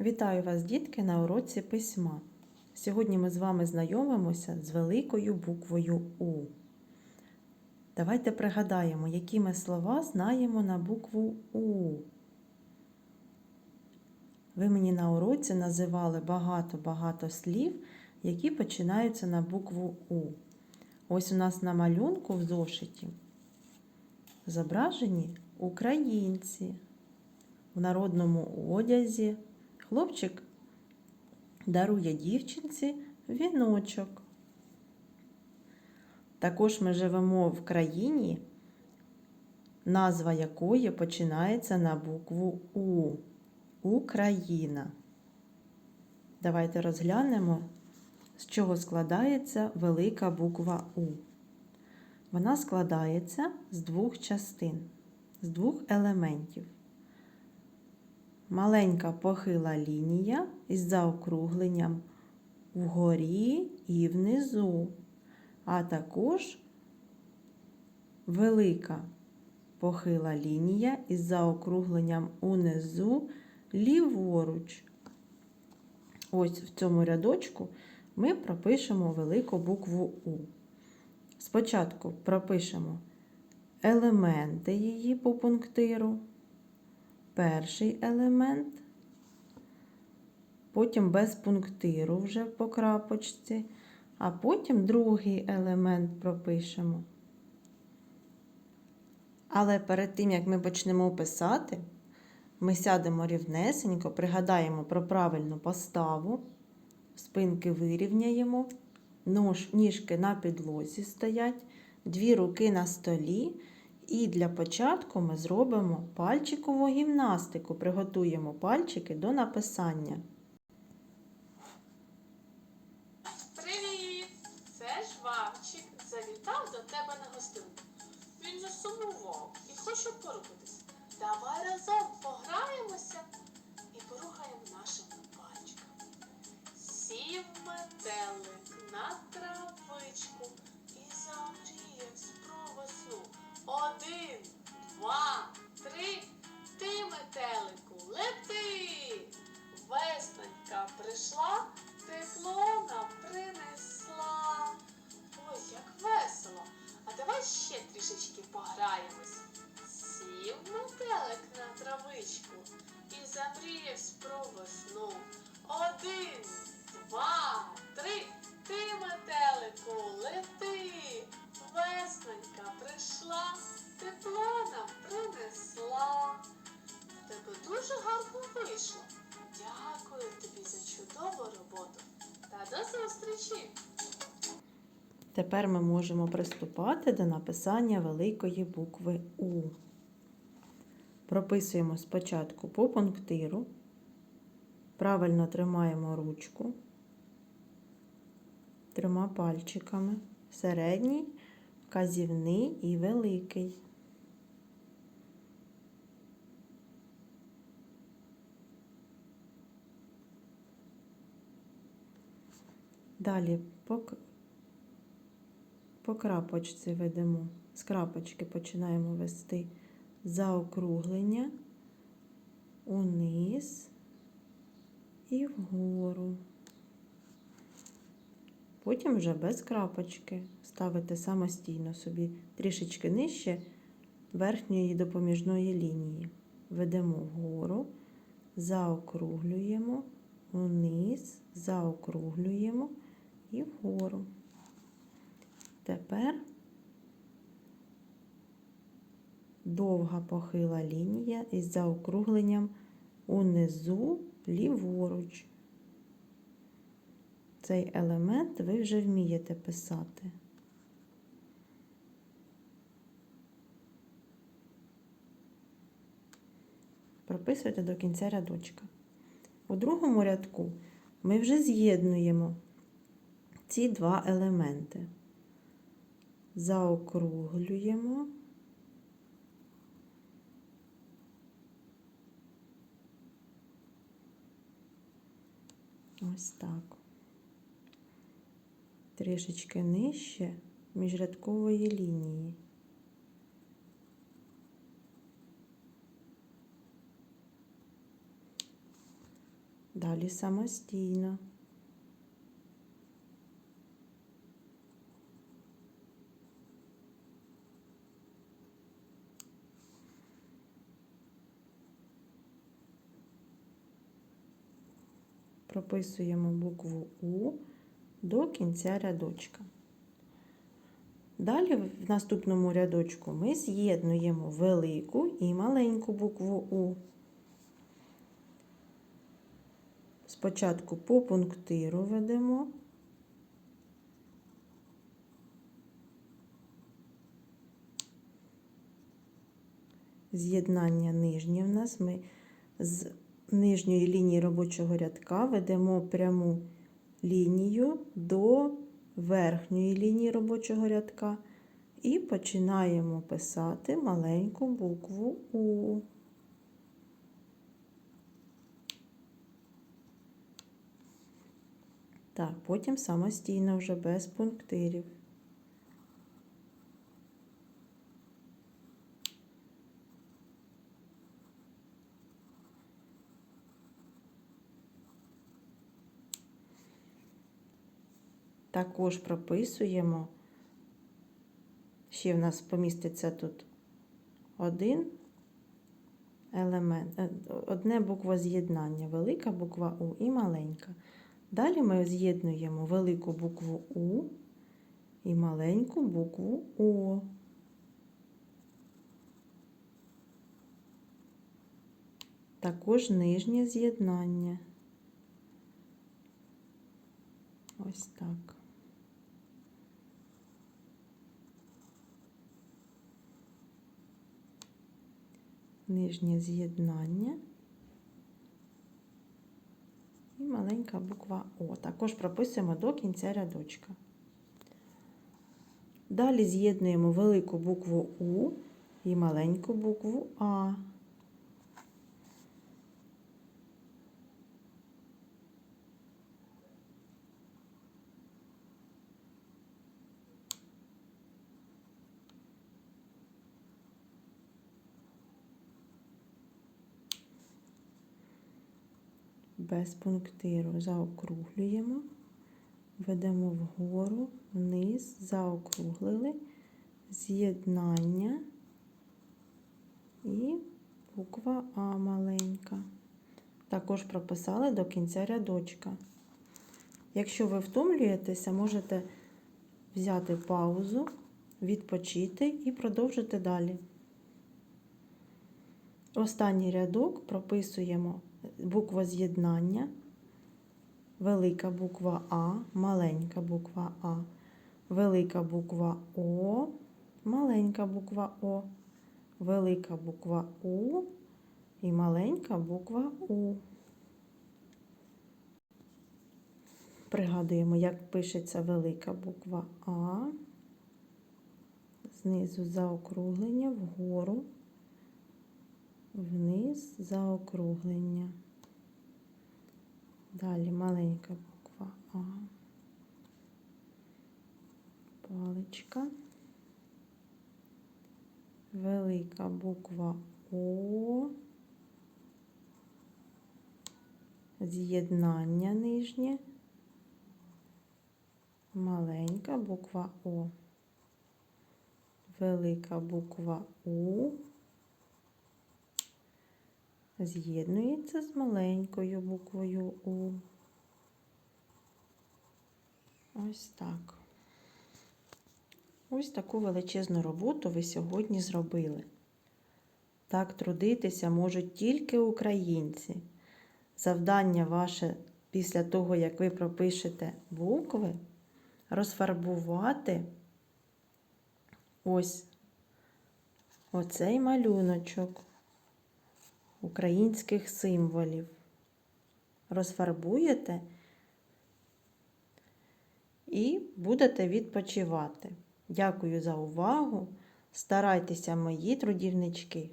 Вітаю вас, дітки, на уроці письма. Сьогодні ми з вами знайомимося з великою буквою У. Давайте пригадаємо, які ми слова знаємо на букву У. Ви мені на уроці називали багато-багато слів, які починаються на букву У. Ось у нас на малюнку в зошиті зображені українці в народному одязі. Хлопчик дарує дівчинці віночок. Також ми живемо в країні, назва якої починається на букву У. Україна. Давайте розглянемо, з чого складається велика буква У. Вона складається з двох частин, з двох елементів маленька похила лінія із заокругленням вгорі і внизу, а також велика похила лінія із заокругленням унизу ліворуч. Ось в цьому рядочку ми пропишемо велику букву У. Спочатку пропишемо елементи її по пунктиру перший елемент, потім без пунктиру вже по крапочці, а потім другий елемент пропишемо. Але перед тим, як ми почнемо писати, ми сядемо рівнесенько, пригадаємо про правильну поставу, спинки вирівняємо, ніжки на підлозі стоять, дві руки на столі. І для початку ми зробимо пальчикову гімнастику, приготуємо пальчики до написання. Привіт! Це ж Вавчик завітав до тебе на гостину. Він засумував і хоче порухатись. Давай разом пограємося і порухаємо нашими пальчиками. Сів метелик на травичку і замріяв про весну. Один, зустрічі! Тепер ми можемо приступати до написання великої букви У. Прописуємо спочатку по пунктиру, правильно тримаємо ручку трьома пальчиками, середній, вказівний і великий. Далі по, по крапочці ведемо. З крапочки починаємо вести заокруглення униз і вгору. Потім вже без крапочки ставити самостійно собі трішечки нижче верхньої допоміжної лінії. Ведемо вгору, заокруглюємо, вниз, заокруглюємо і вгору. Тепер довга похила лінія із заокругленням унизу ліворуч. Цей елемент ви вже вмієте писати. Прописуйте до кінця рядочка. У другому рядку ми вже з'єднуємо ці два елементи. Заокруглюємо. Ось так. Трішечки нижче міжрядкової лінії. Далі самостійно. Прописуємо букву У до кінця рядочка. Далі в наступному рядочку ми з'єднуємо велику і маленьку букву У. Спочатку по пунктиру ведемо. З'єднання нижнє в нас ми з нижньої лінії робочого рядка ведемо пряму лінію до верхньої лінії робочого рядка і починаємо писати маленьку букву У. Так, потім самостійно вже без пунктирів. Також прописуємо, ще в нас поміститься тут один елемент, е, одне буква з'єднання, велика буква У і маленька. Далі ми з'єднуємо велику букву У і маленьку букву О. Також нижнє з'єднання. Ось так. Нижнє з'єднання і маленька буква О. Також прописуємо до кінця рядочка. Далі з'єднуємо велику букву У і маленьку букву А. без пунктиру заокруглюємо, ведемо вгору, вниз, заокруглили, з'єднання і буква А маленька. Також прописали до кінця рядочка. Якщо ви втомлюєтеся, можете взяти паузу, відпочити і продовжити далі. Останній рядок прописуємо буква з'єднання, велика буква А, маленька буква А, велика буква О, маленька буква О, велика буква У і маленька буква У. Пригадуємо, як пишеться велика буква А, знизу заокруглення вгору вниз заокруглення. Далі маленька буква А, паличка, велика буква О, з'єднання нижнє, маленька буква О, велика буква У з'єднується з маленькою буквою У. Ось так. Ось таку величезну роботу ви сьогодні зробили. Так трудитися можуть тільки українці. Завдання ваше після того, як ви пропишете букви, розфарбувати ось оцей малюночок українських символів. Розфарбуєте і будете відпочивати. Дякую за увагу. Старайтеся, мої трудівнички.